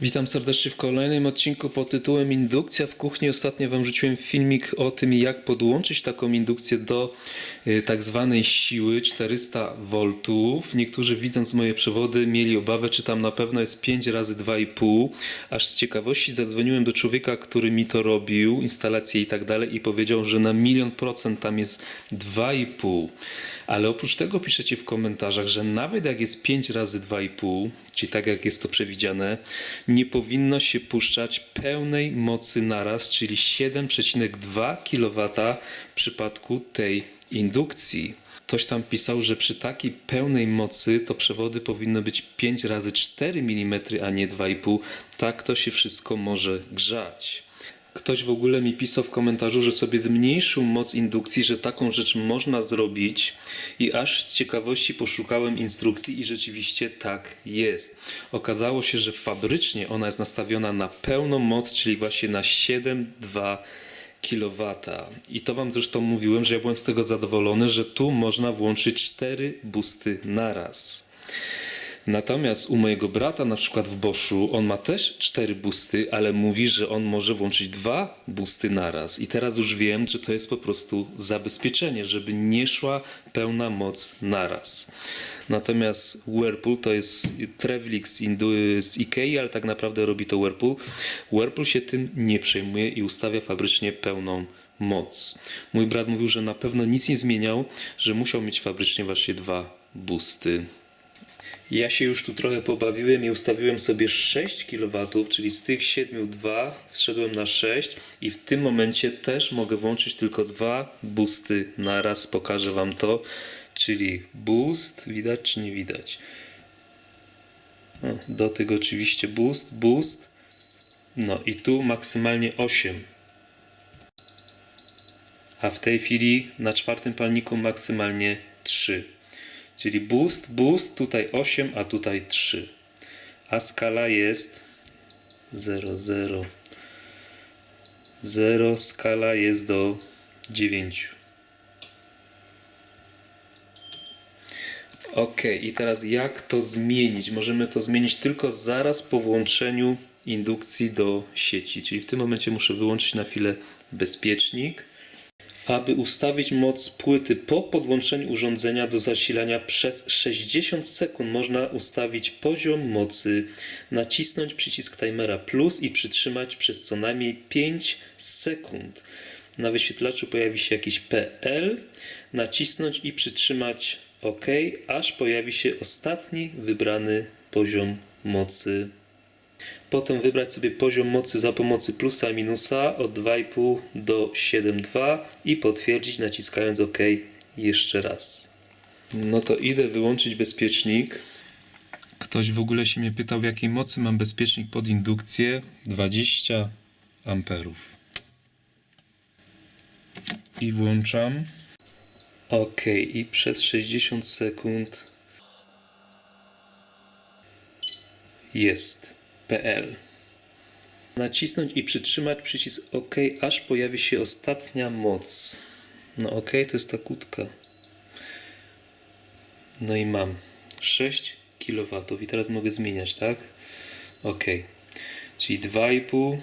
Witam serdecznie w kolejnym odcinku pod tytułem Indukcja w kuchni. Ostatnio Wam rzuciłem filmik o tym, jak podłączyć taką indukcję do y, tak zwanej siły 400 V. Niektórzy widząc moje przewody mieli obawę, czy tam na pewno jest 5 razy 2,5. Aż z ciekawości zadzwoniłem do człowieka, który mi to robił, instalację i tak dalej i powiedział, że na milion procent tam jest 2,5. Ale oprócz tego piszecie w komentarzach, że nawet jak jest 5 razy 2,5, czyli tak jak jest to przewidziane, nie powinno się puszczać pełnej mocy naraz, czyli 7,2 kW w przypadku tej indukcji. Ktoś tam pisał, że przy takiej pełnej mocy to przewody powinny być 5 razy 4 mm, a nie 2,5. Tak to się wszystko może grzać. Ktoś w ogóle mi pisał w komentarzu, że sobie zmniejszył moc indukcji, że taką rzecz można zrobić i aż z ciekawości poszukałem instrukcji i rzeczywiście tak jest. Okazało się, że fabrycznie ona jest nastawiona na pełną moc, czyli właśnie na 7,2 kW. I to Wam zresztą mówiłem, że ja byłem z tego zadowolony, że tu można włączyć 4 busty naraz. Natomiast u mojego brata, na przykład w Boschu, on ma też cztery busty, ale mówi, że on może włączyć dwa busty naraz. I teraz już wiem, że to jest po prostu zabezpieczenie, żeby nie szła pełna moc naraz. Natomiast Whirlpool to jest Trevlix z Ikei, ale tak naprawdę robi to Whirlpool. Whirlpool się tym nie przejmuje i ustawia fabrycznie pełną moc. Mój brat mówił, że na pewno nic nie zmieniał, że musiał mieć fabrycznie właśnie dwa busty. Ja się już tu trochę pobawiłem i ustawiłem sobie 6 kW, czyli z tych 7 2 zszedłem na 6 i w tym momencie też mogę włączyć tylko dwa boosty naraz. Pokażę Wam to, czyli boost, widać czy nie widać? O, dotyk oczywiście boost, boost. No i tu maksymalnie 8. A w tej chwili na czwartym palniku maksymalnie 3. Czyli boost, boost, tutaj 8, a tutaj 3. A skala jest 0, 0. 0, skala jest do 9. Ok, i teraz jak to zmienić? Możemy to zmienić tylko zaraz po włączeniu indukcji do sieci. Czyli w tym momencie muszę wyłączyć na chwilę bezpiecznik. Aby ustawić moc płyty po podłączeniu urządzenia do zasilania przez 60 sekund można ustawić poziom mocy, nacisnąć przycisk timera plus i przytrzymać przez co najmniej 5 sekund. Na wyświetlaczu pojawi się jakiś PL, nacisnąć i przytrzymać OK, aż pojawi się ostatni wybrany poziom mocy. Potem wybrać sobie poziom mocy za pomocą plusa i minusa od 2,5 do 7,2 i potwierdzić naciskając OK jeszcze raz. No to idę wyłączyć bezpiecznik. Ktoś w ogóle się mnie pytał, jakiej mocy mam bezpiecznik pod indukcję. 20 amperów. I włączam. OK, i przez 60 sekund jest. Nacisnąć i przytrzymać przycisk OK, aż pojawi się ostatnia moc. No OK, to jest ta kutka. No i mam 6 kW i teraz mogę zmieniać, tak? OK. Czyli 2,5,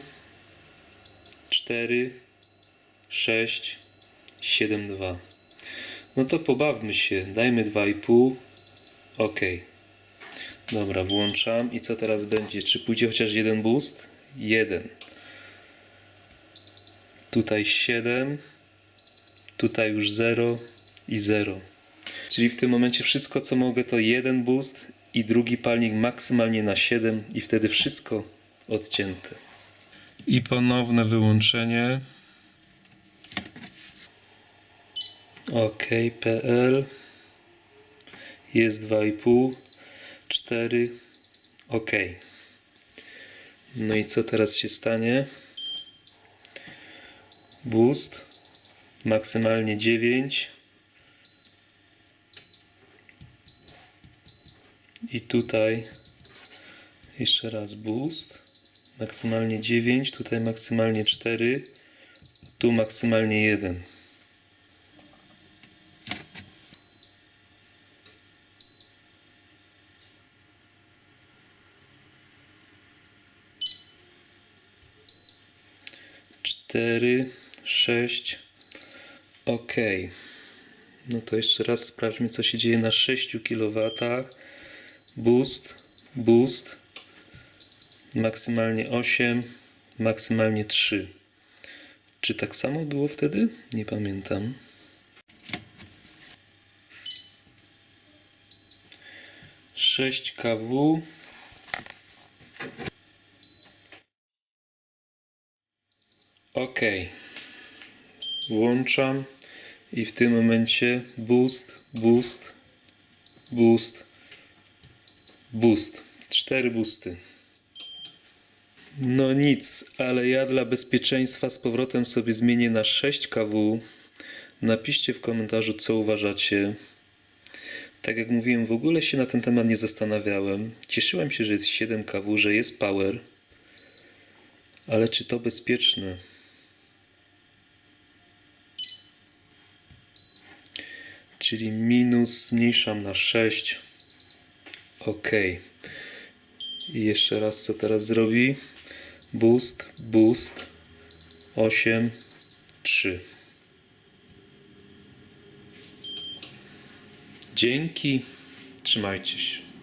4, 6, 7,2. No to pobawmy się. Dajmy 2,5. OK. Dobra, włączam. I co teraz będzie? Czy pójdzie chociaż jeden boost? Jeden. Tutaj 7. Tutaj już 0 i 0. Czyli w tym momencie wszystko co mogę to jeden boost i drugi palnik maksymalnie na 7 i wtedy wszystko odcięte. I ponowne wyłączenie. OK, PL. Jest 2,5. 4. OK. No i co teraz się stanie? Boost. Maksymalnie 9. I tutaj jeszcze raz boost. Maksymalnie 9, tutaj maksymalnie 4, tu maksymalnie 1. 4, 6. Ok. No to jeszcze raz sprawdźmy, co się dzieje na 6 kW. Boost, boost. Maksymalnie 8, maksymalnie 3. Czy tak samo było wtedy? Nie pamiętam. Sześć kW. Ok. Włączam i w tym momencie boost, boost, boost, boost. Cztery boosty. No nic, ale ja dla bezpieczeństwa z powrotem sobie zmienię na 6 kW. Napiszcie w komentarzu, co uważacie. Tak jak mówiłem, w ogóle się na ten temat nie zastanawiałem. Cieszyłem się, że jest 7 kW, że jest power. Ale czy to bezpieczne? Czyli minus zmniejszam na 6. OK. I jeszcze raz, co teraz zrobi? Boost, boost. 8, 3. Dzięki. Trzymajcie się.